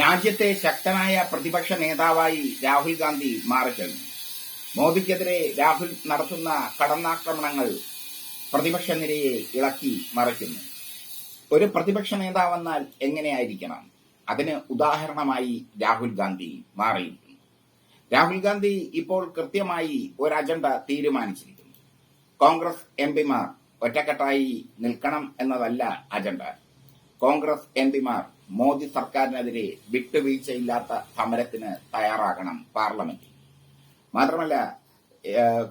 രാജ്യത്തെ ശക്തനായ പ്രതിപക്ഷ നേതാവായി രാഹുൽ ഗാന്ധി മാറിക്കഴിഞ്ഞു. മോദിക്കെതിരെ രാഹുൽ നടത്തുന്ന കടന്നാക്രമണങ്ങൾ പ്രതിപക്ഷ നിരയെ ഇളക്കി മറിക്കുന്നു. ഒരു പ്രതിപക്ഷ നേതാവെന്നാൽ എങ്ങനെയായിരിക്കണം? അതിന് ഉദാഹരണമായി രാഹുൽ ഗാന്ധി മാറിയിരിക്കുന്നു. രാഹുൽ ഗാന്ധി ഇപ്പോൾ കൃത്യമായി ഒരു അജണ്ട തീരുമാനിച്ചിരിക്കുന്നു. കോൺഗ്രസ് എം പിമാർ ഒറ്റക്കെട്ടായി നിൽക്കണം എന്നതല്ല അജണ്ട. കോൺഗ്രസ് എംപിമാർ മോദി സർക്കാരിനെതിരെ വിട്ടുവീഴ്ചയില്ലാത്ത സമരത്തിന് തയ്യാറാകണം പാർലമെന്റിൽ മാത്രമല്ല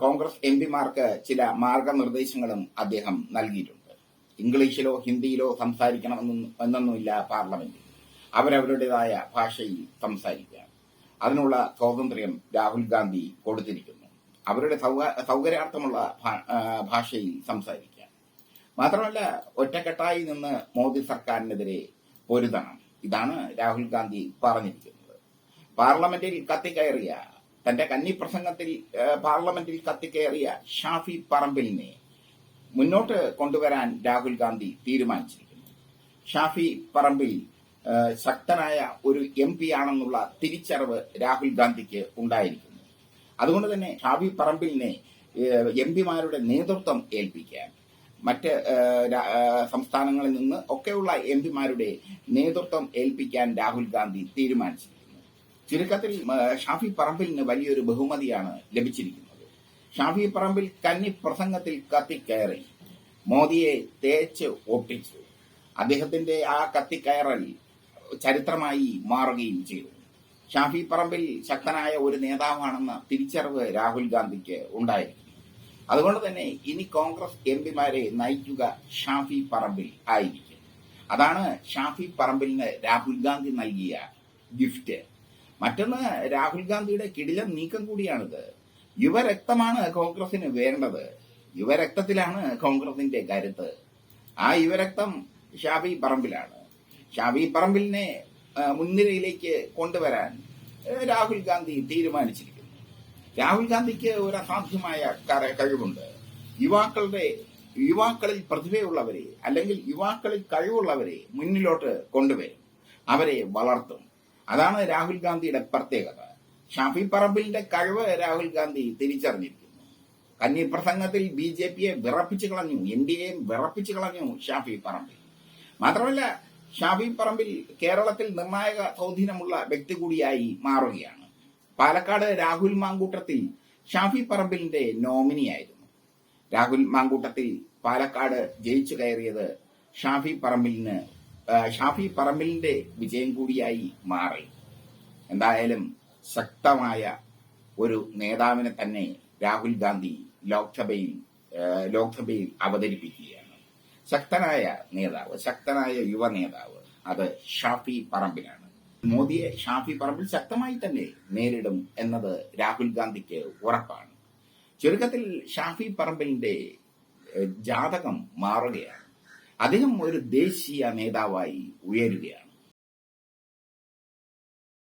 കോൺഗ്രസ് എംപിമാർക്ക് ചില മാർഗനിർദ്ദേശങ്ങളും അദ്ദേഹം നൽകിയിട്ടുണ്ട്. ഇംഗ്ലീഷിലോ ഹിന്ദിയിലോ സംസാരിക്കണമെന്നും എന്നൊന്നുമില്ല പാർലമെന്റിൽ അവരവരുടേതായ ഭാഷയിൽ സംസാരിക്കുക. അതിനുള്ള സ്വാതന്ത്ര്യം രാഹുൽ ഗാന്ധി കൊടുത്തിരിക്കുന്നു. അവരുടെ സൗകര്യാർത്ഥമുള്ള ഭാഷയിൽ സംസാരിക്കാം മാത്രമല്ല ഒറ്റക്കെട്ടായി നിന്ന് മോദി സർക്കാരിനെതിരെ പൊരുതണം. ഇതാണ് രാഹുൽ ഗാന്ധി പറഞ്ഞിരിക്കുന്നത്. പാർലമെന്റിൽ കത്തിക്കയറിയ തന്റെ കന്നി പ്രസംഗത്തിൽ പാർലമെന്റിൽ കത്തിക്കയറിയ ഷാഫി പറമ്പിലിനെ മുന്നോട്ട് കൊണ്ടുവരാൻ രാഹുൽ ഗാന്ധി തീരുമാനിച്ചിരിക്കുന്നു. ഷാഫി പറമ്പിൽ ശക്തനായ ഒരു എം പി ആണെന്നുള്ള തിരിച്ചറിവ് രാഹുൽ ഗാന്ധിക്ക് ഉണ്ടായിരിക്കുന്നു. അതുകൊണ്ട് തന്നെ ഷാഫി പറമ്പിലിനെ എം പിമാരുടെ നേതൃത്വം ഏൽപ്പിക്കാൻ മറ്റ് സംസ്ഥാനങ്ങളിൽ നിന്ന് ഒക്കെയുള്ള എം പിമാരുടെ നേതൃത്വം ഏൽപ്പിക്കാൻ രാഹുൽ ഗാന്ധി തീരുമാനിച്ചിരിക്കുന്നു. ചുരുക്കത്തിൽ ഷാഫി പറമ്പിലിന് വലിയൊരു ബഹുമതിയാണ് ലഭിച്ചിരിക്കുന്നത്. ഷാഫി പറമ്പിൽ കന്നി പ്രസംഗത്തിൽ കത്തിക്കയറി. മോദിയെ തേച്ച് ഒട്ടിച്ചു. അദ്ദേഹത്തിന്റെ ആ കത്തിക്കയറൽ ചരിത്രമായി മാറുകയും ചെയ്തു. ഷാഫി പറമ്പിൽ ശക്തനായ ഒരു നേതാവാണെന്ന തിരിച്ചറിവ് രാഹുൽ ഗാന്ധിക്ക് ഉണ്ടായിരിക്കുന്നു. അതുകൊണ്ട് തന്നെ ഇനി കോൺഗ്രസ് എം പിമാരെ നയിക്കുക ഷാഫി പറമ്പിൽ ആയിരിക്കും. അതാണ് ഷാഫി പറമ്പിലിന് രാഹുൽ ഗാന്ധി നൽകിയ ഗിഫ്റ്റ്. മറ്റൊന്ന് രാഹുൽ ഗാന്ധിയുടെ കിടിലം നീക്കം കൂടിയാണിത്. യുവരക്തമാണ് കോൺഗ്രസിന് വേണ്ടത്. യുവരക്തത്തിലാണ് കോൺഗ്രസിന്റെ കരുത്ത്. ആ യുവരക്തം ഷാഫി പറമ്പിലാണ്. ഷാഫി പറമ്പിലിനെ മുൻനിരയിലേക്ക് കൊണ്ടുവരാൻ രാഹുൽ ഗാന്ധി തീരുമാനിച്ചിരിക്കുന്നു. രാഹുൽ ഗാന്ധിക്ക് ഒരു അസാധ്യമായ കഴിവുണ്ട്. യുവാക്കളുടെ യുവാക്കളിൽ പ്രതിഭയുള്ളവരെ അല്ലെങ്കിൽ യുവാക്കളിൽ കഴിവുള്ളവരെ മുന്നിലോട്ട് കൊണ്ടുവരും. അവരെ വളർത്തും. അതാണ് രാഹുൽ ഗാന്ധിയുടെ പ്രത്യേകത. ഷാഫി പറമ്പിലിന്റെ കഴിവ് രാഹുൽ ഗാന്ധി തിരിച്ചറിഞ്ഞിരിക്കുന്നു. കന്നി പ്രസംഗത്തിൽ ബി ജെ പിയെ വിറപ്പിച്ചു കളഞ്ഞു. എൻ ഡി എയും വിറപ്പിച്ചു കളഞ്ഞു ഷാഫി പറമ്പിൽ. മാത്രമല്ല ഷാഫി പറമ്പിൽ കേരളത്തിൽ നിർണായക സ്വാധീനമുള്ള വ്യക്തി കൂടിയായി മാറുകയാണ്. പാലക്കാട് രാഹുൽ മാങ്കൂട്ടത്തിൽ ഷാഫി പറമ്പിലിന്റെ നോമിനിയായിരുന്നു രാഹുൽ മാങ്കൂട്ടത്തിൽ പാലക്കാട് ജയിച്ചു കയറിയത് ഷാഫി പറമ്പിലിന് ഷാഫി പറമ്പിലിന്റെ വിജയം കൂടിയായി മാറി. എന്തായാലും ശക്തമായ ഒരു നേതാവിനെ തന്നെ രാഹുൽ ഗാന്ധി ലോക്സഭയിൽ ലോക്സഭയിൽ അവതരിപ്പിക്കുകയാണ്. ശക്തനായ നേതാവ് ശക്തനായ യുവ നേതാവ് അത് ഷാഫി പറമ്പിലാണ്. മോദിയെ ഷാഫി പറമ്പിൽ ശക്തമായി തന്നെ നേരിടും എന്നത് രാഹുൽ ഗാന്ധിക്ക് ഉറപ്പാണ്. ചുരുക്കത്തിൽ ഷാഫി പറമ്പിലിന്റെ ജാതകം മാറുകയാണ്. അദ്ദേഹം ഒരു ദേശീയ നേതാവായി ഉയരുകയാണ്.